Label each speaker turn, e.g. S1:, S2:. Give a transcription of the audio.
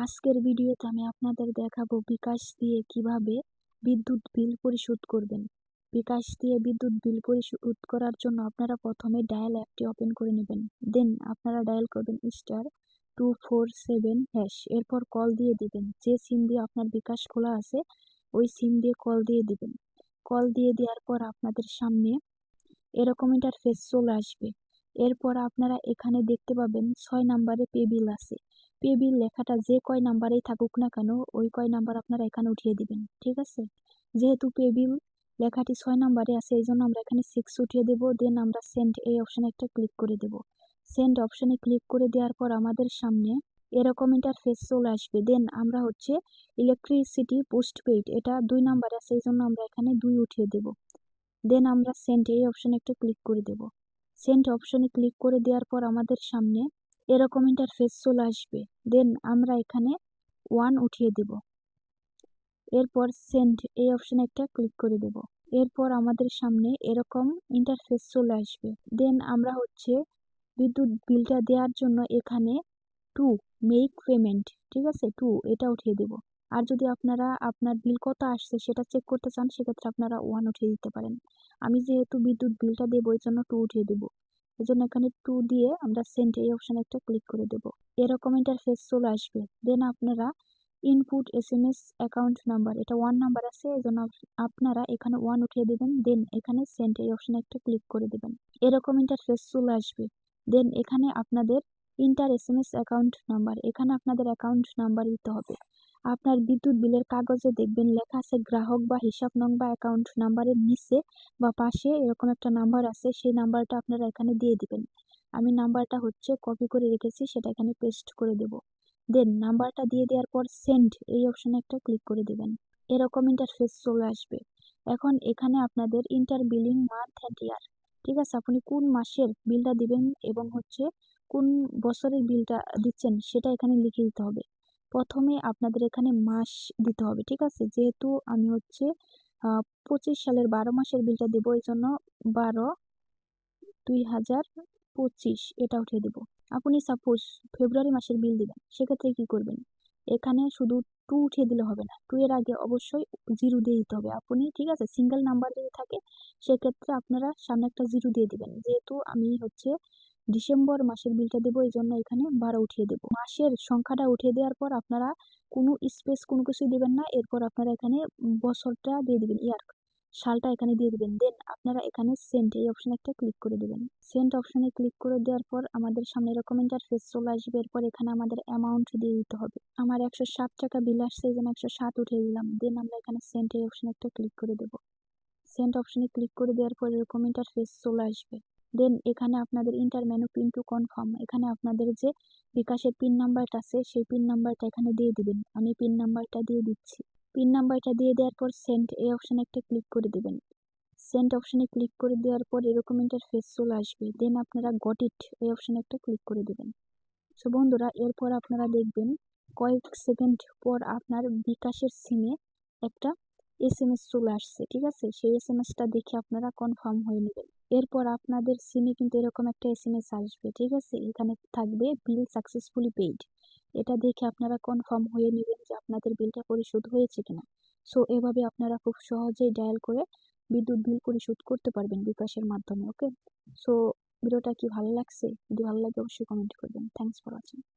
S1: আজকের ভিডিওতে আমি আপনাদের দেখাবো বিকাশ দিয়ে কীভাবে বিদ্যুৎ বিল পরিশোধ করবেন। বিকাশ দিয়ে বিদ্যুৎ বিল পরিশোধ করার জন্য আপনারা প্রথমে ডায়াল অ্যাপটি ওপেন করে নেবেন। দেন আপনারা ডায়াল করবেন star two four seven hash. এরপর কল দিয়ে দিবেন। যে সিম দিয়ে আপনার বিকাশ খোলা আছে, ওই সিম দিয়ে কল দিয়ে দিবেন। কল দিয়ে দেওয়ার পর আপনাদের সামনে এরকম ইন্টারফেস চলে আসবে। এরপর আপনারা এখানে দেখতে পাবেন ছয় নাম্বারে পে বিল আছে। পে বিল লেখাটা যে কয় নাম্বারেই থাকুক না কেন, ওই কয় নাম্বার আপনারা এখানে উঠিয়ে দিবেন, ঠিক আছে? যেহেতু পে বিল লেখাটি ছয় নাম্বারে আছে, এই জন্য আমরা এখানে সিক্স উঠিয়ে দেবো দেন আমরা সেন্ড এই অপশানে একটা ক্লিক করে দেব। সেন্ড অপশানে ক্লিক করে দেওয়ার পর আমাদের সামনে এরকম ইন্টারফেস চলে আসবে। দেন আমরা হচ্ছে ইলেকট্রিসিটি পোস্ট পেইড এটা দুই নাম্বার আছে, এই জন্য আমরা এখানে দুই উঠিয়ে দেব। দেন আমরা সেন্ড এই অপশানে একটা ক্লিক করে দেব। সেন্ড অপশানে ক্লিক করে দেওয়ার পর আমাদের সামনে এরকম ইন্টারফেস চলে আসবে। দেন আমরা এখানে ওয়ান উঠিয়ে দেব। এরপর সেন্ড এই অপশানে একটা ক্লিক করে দেব। এরপর আমাদের সামনে এরকম ইন্টারফেস চলে আসবে। দেন আমরা হচ্ছে বিদ্যুৎ বিলটা দেওয়ার জন্য এখানে টু মেক পেমেন্ট ঠিক আছে? টু এটা উঠিয়ে দেব। আর যদি আপনারা, আপনার বিল কত আসছে সেটা চেক করতে চান, সেক্ষেত্রে আপনারা ওয়ান উঠিয়ে দিতে পারেন। আমি যেহেতু বিদ্যুৎ বিলটা দেবো এই জন্য টু উঠিয়ে দেবো। এই জন্য এখানে টু দিয়ে আমরা সেন্ড এই অপশানে একটা ক্লিক করে দেব। এরকম ইন্টারফেস চলে আসবে। দেন আপনারা input S M S account number এটা ওয়ান নাম্বার আছে এই জন্য আপনারা এখানে ওয়ান উঠিয়ে দেবেন দেন এখানে সেন্ড এই অপশানে একটা ক্লিক করে দেবেন। এরকম ইন্টারফেস চলে আসবে। দেন এখানে আপনাদের enter S M S account number এখানে আপনাদের অ্যাকাউন্ট নাম্বার দিতে হবে। আপনার বিদ্যুৎ বিলের কাগজে দেখবেন লেখা আছে গ্রাহক বা হিসাব নং বা অ্যাকাউন্ট নাম্বারের নিচে বা পাশে এরকম একটা নাম্বার আছে, সেই নাম্বারটা আপনারা এখানে দিয়ে দিবেন। আমি নাম্বারটা হচ্ছে কপি করে রেখেছি, সেটা এখানে পেস্ট করে দেব। দেন নাম্বারটা দিয়ে দেওয়ার পর সেন্ড এই অপশানে একটা ক্লিক করে দেবেন। এরকম ইন্টারফেস চলে আসবে। এখন এখানে আপনাদের enter billing month and year ঠিক আছে? আপনি কোন মাসের বিলটা দিবেন এবং হচ্ছে কোন বছরের বিলটা দিচ্ছেন, সেটা এখানে লিখে দিতে হবে। প্রথমে আপনাদের এখানে মাস দিতে হবে, ঠিক আছে? যেহেতু আমি হচ্ছে পঁচিশ সালের বারো মাসের বিলটা দেবো, এই জন্য বারো দুই হাজার পঁচিশ এটা উঠিয়ে দেবো। আপনি সাপোজ ফেব্রুয়ারি মাসের বিল দিবেন, সেক্ষেত্রে কি করবেন? এখানে শুধু টু উঠিয়ে দিলে হবে না টু এর আগে অবশ্যই জিরো দিয়ে দিতে হবে। আপনি, ঠিক আছে সিঙ্গেল নাম্বার যদি থাকে, সেক্ষেত্রে আপনারা সামনে একটা জিরো দিয়ে দিবেন। যেহেতু আমি হচ্ছে ডিসেম্বর মাসের বিলটা দেবো, এই জন্য এখানে বারো উঠিয়ে দেবো। মাসের সংখ্যাটা উঠিয়ে দেওয়ার পর আপনারা কোনো স্পেস কোনো কিছুই দেবেন না, এরপর আপনারা এখানে বছরটা দিয়ে দিবেন ইয়ার সালটা এখানে দিয়ে দেবেন। দেন আপনারা এখানে সেন্ট এই অপশানে একটা ক্লিক করে দেবেন। সেন্ট অপশানে ক্লিক করে দেওয়ার পর আমাদের সামনে এরকম ইন্টারফেস চলে আসবে, এরপর এখানে আমাদের অ্যামাউন্ট দিয়ে দিতে হবে। আমার একশো সাত টাকা বিল আসছে, এই জন্য একশো সাত উঠিয়ে দিলাম। দেন আমরা এখানে সেন্ট এই অপশানে একটা ক্লিক করে দেবো। সেন্ট অপশানে ক্লিক করে দেওয়ার পর এরকম ইন্টারফেস চলে আসবে। দেন এখানে আপনাদের enter menu PIN to confirm এখানে আপনাদের যে বিকাশের পিন নাম্বারটা আছে, সেই পিন নাম্বারটা এখানে দিয়ে দিবেন। আমি পিন নাম্বারটা দিয়ে দিচ্ছি। পিন নাম্বারটা দিয়ে দেওয়ার পর সেন্ট এই অপশানে একটা ক্লিক করে দেবেন। সেন্ড অপশানে ক্লিক করে দেওয়ার পর এরকম ইন্টারফেস চলে আসবে। দেন আপনারা গট ইট এই অপশানে একটা ক্লিক করে দেবেন। সো বন্ধুরা, এরপর আপনারা দেখবেন কয়েক সেকেন্ড পর আপনার বিকাশের সিমে একটা এস এম এস চলে আসছে, ঠিক আছে? সেই এস এম এসটা দেখে আপনারা কনফার্ম হয়ে নেবেন। এরপর আপনাদের সিমে কিন্তু এরকম একটা এস এম এস আসবে, ঠিক আছে? এখানে থাকবে বিল সাকসেসফুলি পেইড এটা দেখে আপনারা কনফার্ম হয়ে নেবেন যে আপনাদের বিলটা পরিশোধ হয়েছে কিনা। সো এভাবে আপনারা খুব সহজেই ডায়াল করে বিদ্যুৎ বিল পরিশোধ করতে পারবেন বিকাশের মাধ্যমে ওকে সো ভিডিওটা কি ভালো লাগছে? যদি ভালো লাগে অবশ্যই কমেন্ট করবেন। Thanks for watching